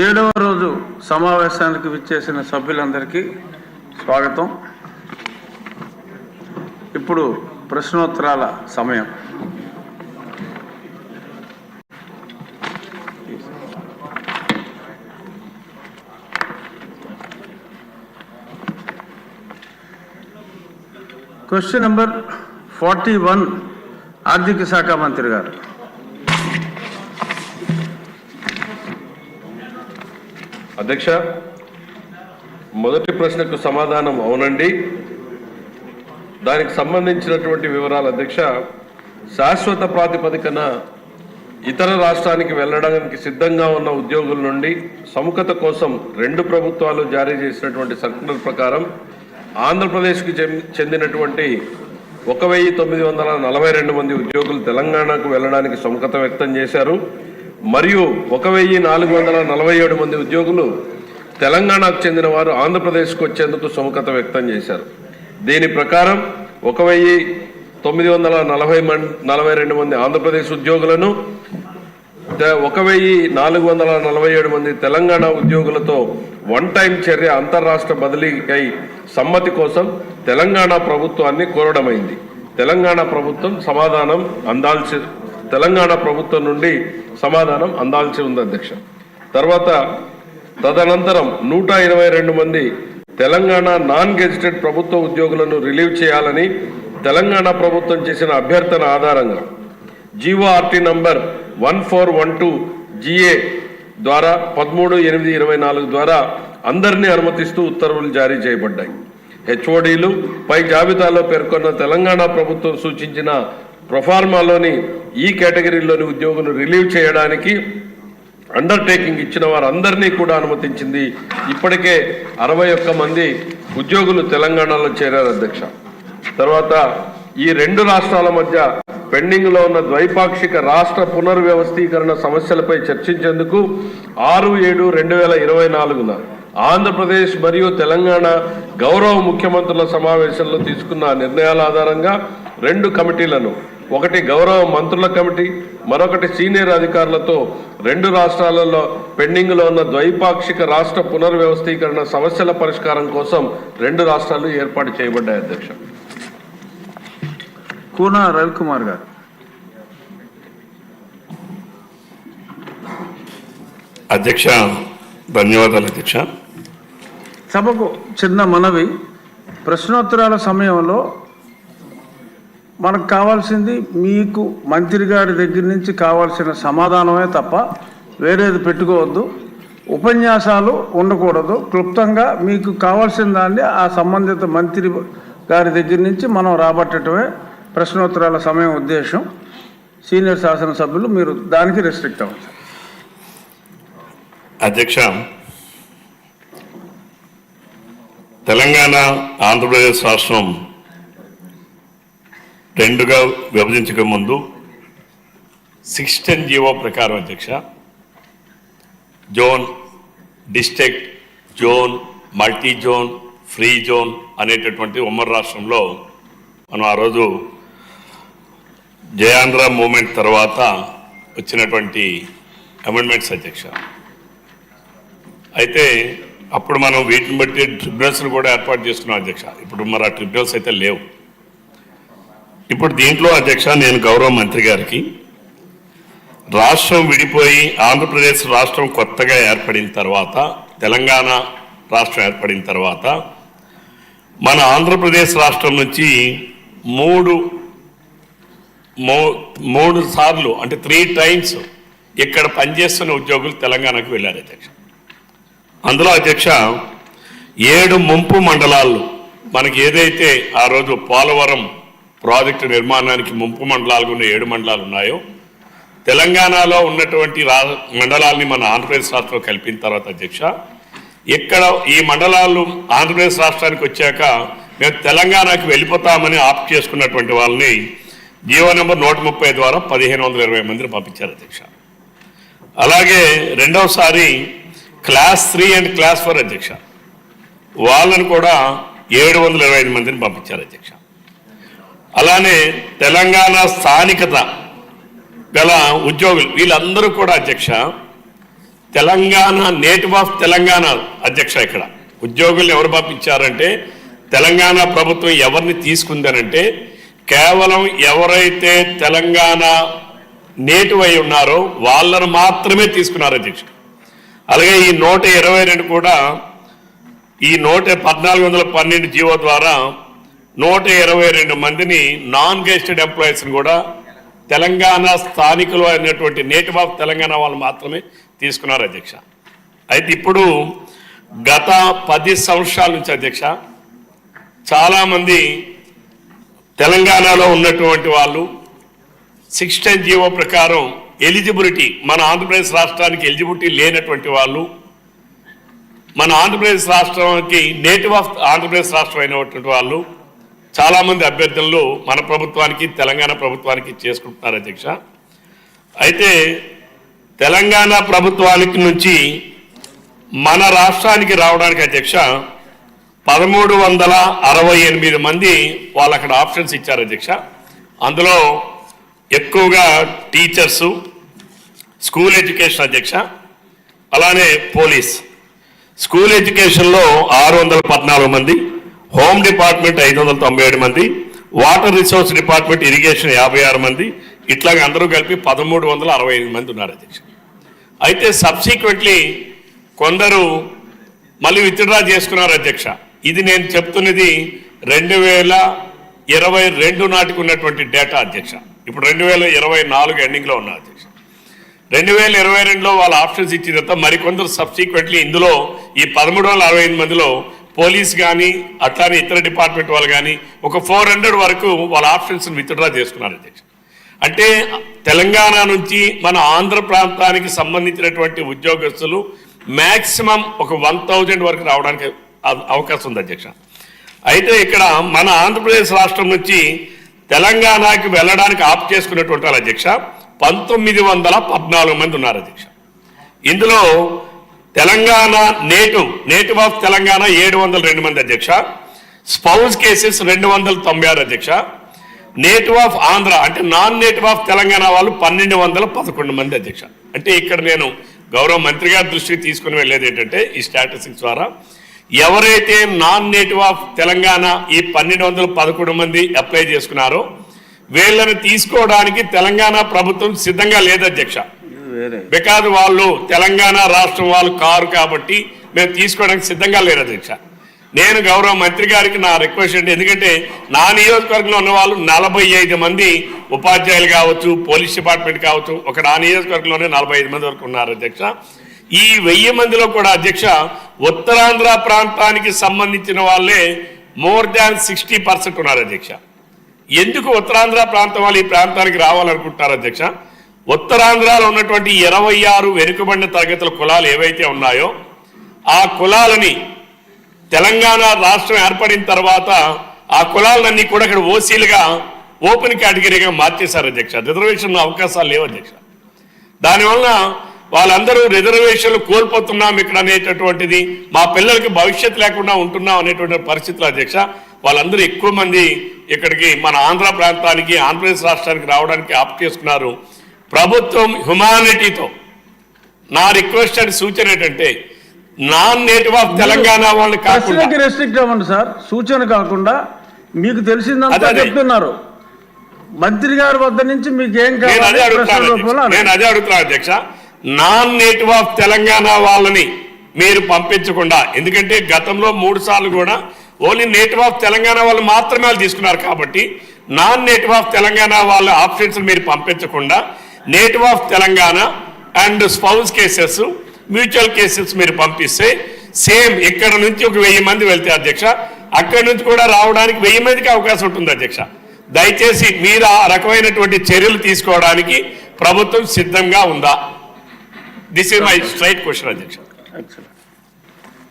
ఏడవ రోజు సమావేశానికి విచ్చేసిన సభ్యులందరికీ స్వాగతం. ఇప్పుడు ప్రశ్నోత్తరాల సమయం. క్వశ్చన్ నెంబర్ ఫార్టీ వన్ ఆర్థిక శాఖ మంత్రి గారు. అధ్యక్ష మొదటి ప్రశ్నకు సమాధానం అవునండి. దానికి సంబంధించినటువంటి వివరాలు అధ్యక్ష శాశ్వత ప్రాతిపదికన ఇతర రాష్ట్రానికి వెళ్ళడానికి సిద్ధంగా ఉన్న ఉద్యోగుల నుండి సముఖత కోసం రెండు ప్రభుత్వాలు జారీ చేసినటువంటి సర్కులర్ ప్రకారం ఆంధ్రప్రదేశ్కి చెందినటువంటి ఒక వెయ్యి తొమ్మిది వందల నలభై రెండు మంది ఉద్యోగులు తెలంగాణకు వెళ్ళడానికి సుముఖత వ్యక్తం చేశారు. మరియు ఒక వెయ్యి నాలుగు వందల నలభై ఏడు మంది ఉద్యోగులు తెలంగాణకు చెందిన వారు ఆంధ్రప్రదేశ్కు వచ్చేందుకు సుముఖత వ్యక్తం చేశారు. దీని ప్రకారం ఒక వెయ్యి తొమ్మిది వందల నలభై మం నలభై రెండు మంది ఆంధ్రప్రదేశ్ ఉద్యోగులను ఒక వెయ్యి నాలుగు వందల నలభై ఏడు మంది తెలంగాణ ఉద్యోగులతో వన్ టైం చర్య అంతర్రాష్ట్ర బదిలీకై సమ్మతి కోసం తెలంగాణ ప్రభుత్వాన్ని కోరడమైంది. తెలంగాణ ప్రభుత్వం సమాధానం అందాల్సి తెలంగాణ ప్రభుత్వం నుండి సమాధానం అందాల్సి ఉంది అధ్యక్ష. తర్వాత తదనంతరం నూట ఇరవై రెండు మంది తెలంగాణ నాన్ గెజిటెడ్ ప్రభుత్వ ఉద్యోగులను రిలీవ్ చేయాలని తెలంగాణ ప్రభుత్వం చేసిన అభ్యర్థన ఆధారంగా GORT number one four one two GA ద్వారా పదమూడు ఎనిమిది ఇరవై నాలుగు ద్వారా అందరినీ అనుమతిస్తూ ఉత్తర్వులు జారీ చేయబడ్డాయి. హెచ్ఓడీలు పై జాబితాలో పేర్కొన్న తెలంగాణ ప్రభుత్వం సూచించిన ప్రొఫార్మాలోని ఈ కేటగిరీలోని ఉద్యోగులు రిలీవ్ చేయడానికి అండర్టేకింగ్ ఇచ్చిన వారందరినీ కూడా అనుమతించింది. ఇప్పటికే అరవై ఒక్క మంది ఉద్యోగులు తెలంగాణలో చేరారు అధ్యక్ష. తర్వాత ఈ రెండు రాష్ట్రాల మధ్య పెండింగ్లో ఉన్న ద్వైపాక్షిక రాష్ట్ర పునర్వ్యవస్థీకరణ సమస్యలపై చర్చించేందుకు ఆరు ఏడు రెండు వేల ఇరవై నాలుగున ఆంధ్రప్రదేశ్ మరియు తెలంగాణ గౌరవ ముఖ్యమంత్రుల సమావేశంలో తీసుకున్న నిర్ణయాల ఆధారంగా రెండు కమిటీలను ఒకటి గౌరవ మంత్రుల కమిటీ మరొకటి సీనియర్ అధికారులతో రెండు రాష్ట్రాలలో పెండింగ్లో ఉన్న ద్వైపాక్షిక రాష్ట్ర పునర్వ్యవస్థీకరణ సమస్యల పరిష్కారం కోసం రెండు రాష్ట్రాలు ఏర్పాటు చేయబడ్డాయి అధ్యక్ష. కూన రవికుమార్ గారు? అధ్యక్ష ధన్యవాదాలు అధ్యక్ష. సభకు చిన్న మనవి ప్రశ్నోత్తరాల సమయంలో మనకు కావాల్సింది మీకు మంత్రి గారి దగ్గర నుంచి కావాల్సిన సమాధానమే తప్ప వేరేది పెట్టుకోవద్దు. ఉపన్యాసాలు ఉండకూడదు. క్లుప్తంగా మీకు కావాల్సిన దాన్ని ఆ సంబంధిత మంత్రి గారి దగ్గర నుంచి మనం రాబట్టడమే ప్రశ్నోత్తరాల సమయం ఉద్దేశం. సీనియర్ శాసనసభ్యులు మీరు దానికి రెస్ట్రిక్ట్ అవ్వచ్చు. అధ్యక్ష తెలంగాణ ఆంధ్రప్రదేశ్ రాష్ట్రం రెండుగా విభజించక ముందు సిక్స్టెన్ జీవో ప్రకారం అధ్యక్ష zone district zone multi zone free zone అనేటటువంటి ఉమ్మడి రాష్ట్రంలో మనం ఆ రోజు జయాంధ్ర మూమెంట్ తర్వాత వచ్చినటువంటి అమెండ్మెంట్స్ అధ్యక్ష. అయితే అప్పుడు మనం వీటిని బట్టి ట్రిబ్యునల్స్ని కూడా ఏర్పాటు చేసుకున్నాం అధ్యక్ష. ఇప్పుడు మరి ఆ ట్రిబ్యునల్స్ అయితే లేవు. ఇప్పుడు దీంట్లో అధ్యక్ష నేను గౌరవ మంత్రి గారికి రాష్ట్రం విడిపోయి ఆంధ్రప్రదేశ్ రాష్ట్రం కొత్తగా ఏర్పడిన తర్వాత తెలంగాణ రాష్ట్రం ఏర్పడిన తర్వాత మన ఆంధ్రప్రదేశ్ రాష్ట్రం నుంచి మూడు మూ- మూడు సార్లు అంటే త్రీ టైమ్స్ ఇక్కడ పనిచేస్తున్న ఉద్యోగులు తెలంగాణకు వెళ్ళారు అధ్యక్ష. అందులో అధ్యక్ష ఏడు ముంపు మండలాలు మనకి ఏదైతే ఆ రోజు పోలవరం ప్రాజెక్టు నిర్మాణానికి ముంపు మండలాలు ఉన్న ఏడు మండలాలు ఉన్నాయో తెలంగాణలో ఉన్నటువంటి రా మండలాల్ని మన ఆంధ్రప్రదేశ్ రాష్ట్రంలో కలిపిన తర్వాత అధ్యక్ష ఇక్కడ ఈ మండలాలు ఆంధ్రప్రదేశ్ రాష్ట్రానికి వచ్చాక మేము తెలంగాణకి వెళ్ళిపోతామని ఆప్ట్ చేసుకున్నటువంటి వాళ్ళని జీవో నెంబర్ నూట ముప్పై ద్వారా పదిహేను వందల ఇరవై మందిని పంపించారు అధ్యక్ష. అలాగే రెండవసారి class three and class four అధ్యక్ష. వాళ్ళను కూడా ఏడు వందల ఇరవై ఐదు మందిని పంపించారు అధ్యక్ష. అలానే తెలంగాణ స్థానికత గల ఉద్యోగులు వీళ్ళందరూ కూడా అధ్యక్ష తెలంగాణ నేటివ్ ఆఫ్ తెలంగాణ అధ్యక్ష ఇక్కడ. ఉద్యోగులు ఎవరు పంపించారంటే తెలంగాణ ప్రభుత్వం ఎవరిని తీసుకుందనంటే కేవలం ఎవరైతే తెలంగాణ నేటివ్ అయి ఉన్నారో వాళ్ళను మాత్రమే తీసుకున్నారు అధ్యక్ష అలాగే ఈ నూట ఇరవై రెండు కూడా ఈ నూట పద్నాలుగు వందల పన్నెండు జీవో ద్వారా నూట ఇరవై రెండు మందిని నాన్ గెస్టెడ్ ఎంప్లాయీస్ని కూడా తెలంగాణ స్థానికులు అయినటువంటి నేటివ్ ఆఫ్ తెలంగాణ వాళ్ళు మాత్రమే తీసుకున్నారు అధ్యక్ష. అయితే ఇప్పుడు గత పది సంవత్సరాల నుంచి అధ్యక్ష చాలామంది తెలంగాణలో ఉన్నటువంటి వాళ్ళు సిక్స్టీన్ జీవో ప్రకారం ఎలిజిబిలిటీ మన ఆంధ్రప్రదేశ్ రాష్ట్రానికి ఎలిజిబిలిటీ లేనటువంటి వాళ్ళు మన ఆంధ్రప్రదేశ్ రాష్ట్రానికి నేటివ్ ఆఫ్ ఆంధ్రప్రదేశ్ రాష్ట్రం అయినటువంటి వాళ్ళు చాలామంది అభ్యర్థులు మన ప్రభుత్వానికి తెలంగాణ ప్రభుత్వానికి చేసుకుంటున్నారు అధ్యక్ష. అయితే తెలంగాణ ప్రభుత్వానికి నుంచి మన రాష్ట్రానికి రావడానికి అధ్యక్ష పదమూడు వందల అరవై ఎనిమిది మంది వాళ్ళు అక్కడ ఆప్షన్స్ ఇచ్చారు అధ్యక్ష. అందులో ఎక్కువగా టీచర్సు స్కూల్ ఎడ్యుకేషన్ అధ్యక్ష అలానే పోలీస్. స్కూల్ ఎడ్యుకేషన్లో ఆరు వందల పద్నాలుగు మంది హోమ్ డిపార్ట్మెంట్ ఐదు వందల తొంభై ఏడు మంది వాటర్ రిసోర్స్ డిపార్ట్మెంట్ ఇరిగేషన్ యాభై ఆరు మంది ఇట్లాగ అందరూ కలిపి పదమూడు వందల అరవై ఎనిమిది మంది ఉన్నారు అధ్యక్ష. అయితే సబ్సీక్వెంట్లీ కొందరు మళ్ళీ విత్డ్రా చేసుకున్నారు అధ్యక్ష. ఇది నేను చెప్తున్నది రెండు వేల ఇరవై రెండు నాటికి ఉన్నటువంటి డేటా అధ్యక్ష. ఇప్పుడు రెండు వేల ఇరవై నాలుగు ఎండింగ్లో ఉన్న అధ్యక్ష. రెండు వేల ఇరవై రెండులో వాళ్ళ ఆప్షన్స్ ఇచ్చిన తర్వాత మరికొందరు సబ్సిక్వెంట్లీ ఇందులో ఈ పదమూడు వందల అరవై ఎనిమిది మందిలో పోలీస్ కానీ అట్లానే ఇతర డిపార్ట్మెంట్ వాళ్ళు కానీ ఒక ఫోర్ హండ్రెడ్ వరకు వాళ్ళ ఆప్షన్స్ని విత్డ్రా చేసుకున్నారు అధ్యక్ష. అంటే తెలంగాణ నుంచి మన ఆంధ్ర ప్రాంతానికి సంబంధించినటువంటి ఉద్యోగస్తులు మ్యాక్సిమం ఒక వన్ థౌజండ్ వరకు రావడానికి అవకాశం ఉంది అధ్యక్ష. అయితే ఇక్కడ మన ఆంధ్రప్రదేశ్ రాష్ట్రం నుంచి తెలంగాణకి వెళ్ళడానికి ఆప్ చేసుకున్నటువంటి వాళ్ళ అధ్యక్ష పంతొమ్మిది వందల పద్నాలుగు మంది ఉన్నారు అధ్యక్ష. ఇందులో Telangana native native of Telangana ఏడు వందల రెండు మంది అధ్యక్ష స్పౌజ్ కేసెస్ రెండు వందల తొంభై ఆరు అధ్యక్ష నేటివ్ ఆఫ్ ఆంధ్ర అంటే నాన్ నేటివ్ ఆఫ్ తెలంగాణ వాళ్ళు పన్నెండు వందల పదకొండు మంది అధ్యక్ష. అంటే ఇక్కడ నేను గౌరవ మంత్రి గారి దృష్టికి తీసుకుని వెళ్ళేది ఏంటంటే ఈ స్టాటిస్టిక్స్ ద్వారా ఎవరైతే నాన్ నేటివ్ ఆఫ్ తెలంగాణ ఈ పన్నెండు వందల పదకొండు మంది అప్లై చేసుకున్నారో వీళ్ళని తీసుకోవడానికి తెలంగాణ ప్రభుత్వం సిద్ధంగా లేదు అధ్యక్ష. బికాజ్ వాళ్ళు తెలంగాణ రాష్ట్రం వాళ్ళు కారు కాబట్టి మేము తీసుకోవడానికి సిద్ధంగా లేరు అధ్యక్ష. నేను గౌరవ మంత్రి గారికి నా రిక్వెస్ట్ ఏంటి ఎందుకంటే నా నియోజకవర్గంలో ఉన్న వాళ్ళు నలభై ఐదు మంది ఉపాధ్యాయులు కావచ్చు పోలీస్ డిపార్ట్మెంట్ కావచ్చు ఒక నా నియోజకవర్గంలోనే నలభై ఐదు మంది వరకు ఉన్నారు అధ్యక్ష. ఈ వెయ్యి మందిలో కూడా అధ్యక్ష ఉత్తరాంధ్ర ప్రాంతానికి సంబంధించిన వాళ్ళే మోర్ దాన్ సిక్స్టీ పర్సెంట్ ఉన్నారు అధ్యక్ష. ఎందుకు ఉత్తరాంధ్ర ప్రాంతం వాళ్ళు ఈ ప్రాంతానికి రావాలనుకుంటున్నారు అధ్యక్ష? ఉత్తరాంధ్రలో ఉన్నటువంటి ఇరవై ఆరు వెనుకబడిన తరగతుల కులాలు ఏవైతే ఉన్నాయో ఆ కులాలని తెలంగాణ రాష్ట్రం ఏర్పడిన తర్వాత ఆ కులాలన్నీ కూడా ఇక్కడ ఓసీలుగా ఓపెన్ కేటగిరీగా మార్చేశారు అధ్యక్ష. రిజర్వేషన్ అవకాశాలు లేవు అధ్యక్ష. దానివల్ల వాళ్ళందరూ రిజర్వేషన్లు కోల్పోతున్నాం ఇక్కడ అనేటటువంటిది మా పిల్లలకి భవిష్యత్తు లేకుండా ఉంటున్నాం అనేటువంటి పరిస్థితులు అధ్యక్ష. వాళ్ళందరూ ఎక్కువ మంది ఇక్కడికి మన ఆంధ్ర ప్రాంతానికి ఆంధ్రప్రదేశ్ రాష్ట్రానికి రావడానికి ఆప్ చేసుకున్నారు. ప్రభుత్వం హ్యుమానిటీతో నా రిక్వెస్ట్ అండ్ సూచన ఏంటంటే నాన్ నేటివ్ ఆఫ్ తెలంగాణ వాళ్ళని కాకుండా రెస్ట్రిక్ట్ అవ్వండి సార్. సూచన కాకుండా మీకు తెలిసిందంతా. చెప్తున్నారు. మంత్రి గారి వద్ద నుంచి మీకు ఏం నేను అదే కావాలి. నేను అదే అడుగుతున్నాను అధ్యక్ష. నాన్ నేటివ్ ఆఫ్ తెలంగాణ వాళ్ళని మీరు పంపించకుండా ఎందుకంటే గతంలో మూడు సార్లు కూడా ఓన్లీ నేటివ్ ఆఫ్ తెలంగాణ వాళ్ళు మాత్రమే వాళ్ళు తీసుకున్నారు కాబట్టి నాన్ నేటివ్ ఆఫ్ తెలంగాణ వాళ్ళ ఆప్షన్స్ మీరు పంపించకుండా native of Telangana and spouse cases mutual cases మీరు పంపిస్తే సేమ్ ఇక్కడ నుంచి ఒక వెయ్యి మంది వెళ్తే అధ్యక్ష అక్కడి నుంచి కూడా రావడానికి వెయ్యి మందికి అవకాశం ఉంటుంది అధ్యక్ష. దయచేసి మీరు ఆ రకమైనటువంటి చర్యలు తీసుకోవడానికి ప్రభుత్వం సిద్ధంగా ఉందా? This is my straight question అధ్యక్ష ఎక్సలెంట్